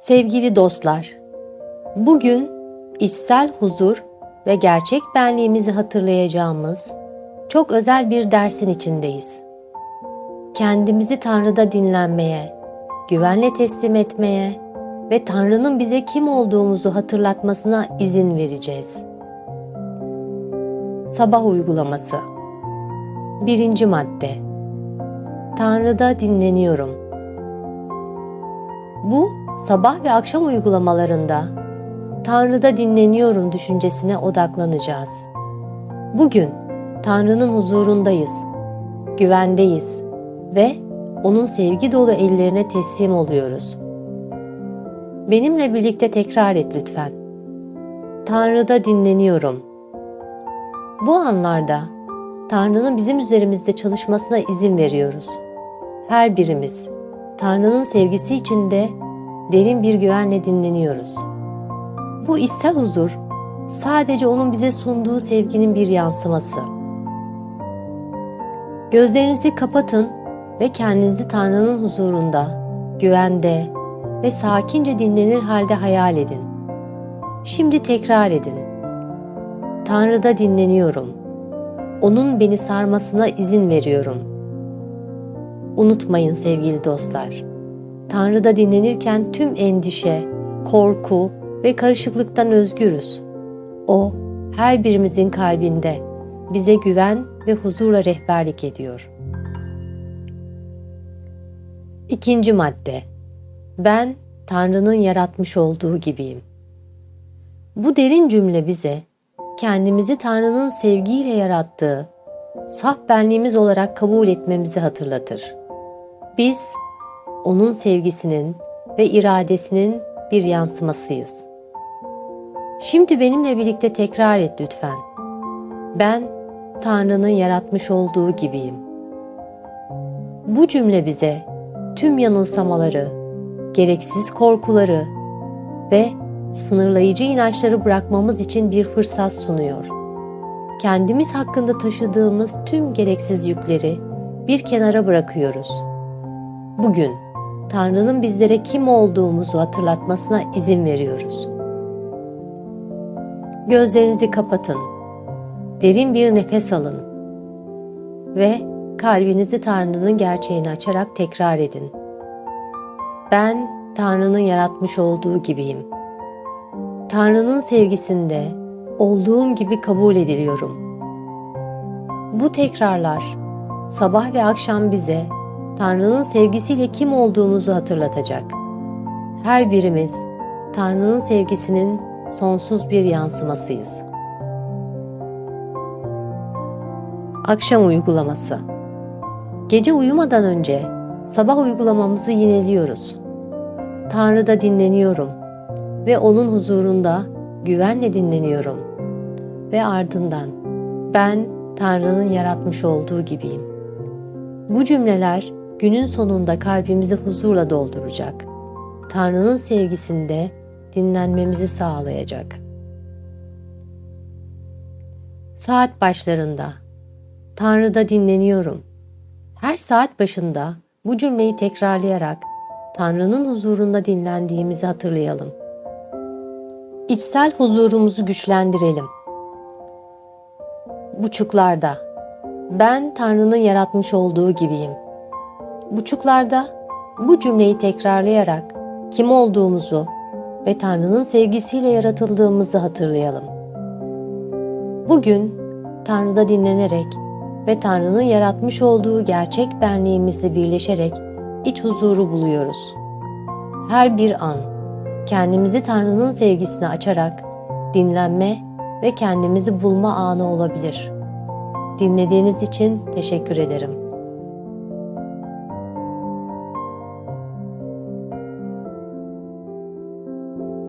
Sevgili dostlar, bugün içsel huzur ve gerçek benliğimizi hatırlayacağımız çok özel bir dersin içindeyiz. Kendimizi Tanrı'da dinlenmeye, güvenle teslim etmeye ve Tanrı'nın bize kim olduğumuzu hatırlatmasına izin vereceğiz. Sabah uygulaması Birinci madde Tanrı'da dinleniyorum. Bu sabah ve akşam uygulamalarında Tanrı'da dinleniyorum düşüncesine odaklanacağız. Bugün Tanrı'nın huzurundayız, güvendeyiz ve onun sevgi dolu ellerine teslim oluyoruz. Benimle birlikte tekrar et lütfen. Tanrı'da dinleniyorum. Bu anlarda Tanrı'nın bizim üzerimizde çalışmasına izin veriyoruz. Her birimiz Tanrı'nın sevgisi içinde derin bir güvenle dinleniyoruz. Bu içsel huzur sadece onun bize sunduğu sevginin bir yansıması. Gözlerinizi kapatın ve kendinizi Tanrı'nın huzurunda, güvende ve sakince dinlenir halde hayal edin. Şimdi tekrar edin. Tanrı'da dinleniyorum. Onun beni sarmasına izin veriyorum. Unutmayın sevgili dostlar. Tanrı'da dinlenirken tüm endişe, korku ve karışıklıktan özgürüz. O her birimizin kalbinde bize güven ve huzurla rehberlik ediyor. İkinci madde. Ben Tanrı'nın yaratmış olduğu gibiyim. Bu derin cümle bize kendimizi Tanrı'nın sevgiyle yarattığı saf benliğimiz olarak kabul etmemizi hatırlatır. Biz onun sevgisinin ve iradesinin bir yansımasıyız. Şimdi benimle birlikte tekrar et lütfen. Ben Tanrı'nın yaratmış olduğu gibiyim. Bu cümle bize tüm yanılsamaları, gereksiz korkuları ve sınırlayıcı inançları bırakmamız için bir fırsat sunuyor. Kendimiz hakkında taşıdığımız tüm gereksiz yükleri bir kenara bırakıyoruz. Bugün Tanrı'nın bizlere kim olduğumuzu hatırlatmasına izin veriyoruz. Gözlerinizi kapatın. Derin bir nefes alın. Ve kalbinizi Tanrı'nın gerçeğini açarak tekrar edin. Ben Tanrı'nın yaratmış olduğu gibiyim. Tanrı'nın sevgisinde olduğum gibi kabul ediliyorum. Bu tekrarlar sabah ve akşam bize Tanrı'nın sevgisiyle kim olduğumuzu hatırlatacak. Her birimiz Tanrı'nın sevgisinin sonsuz bir yansımasıyız. Akşam uygulaması Gece uyumadan önce sabah uygulamamızı yineliyoruz. Tanrı'da dinleniyorum ve onun huzurunda güvenle dinleniyorum. Ve ardından ben Tanrı'nın yaratmış olduğu gibiyim. Bu cümleler günün sonunda kalbimizi huzurla dolduracak. Tanrı'nın sevgisinde dinlenmemizi sağlayacak. Saat başlarında Tanrı'da dinleniyorum. Her saat başında bu cümleyi tekrarlayarak Tanrı'nın huzurunda dinlendiğimizi hatırlayalım. İçsel huzurumuzu güçlendirelim. Buçuklarda ben Tanrı'nın yaratmış olduğu gibiyim. Buçuklarda bu cümleyi tekrarlayarak kim olduğumuzu ve Tanrı'nın sevgisiyle yaratıldığımızı hatırlayalım. Bugün Tanrı'da dinlenerek ve Tanrı'nın yaratmış olduğu gerçek benliğimizle birleşerek iç huzuru buluyoruz. Her bir an kendimizi Tanrı'nın sevgisine açarak dinlenme ve kendimizi bulma anı olabilir. Dinlediğiniz için teşekkür ederim.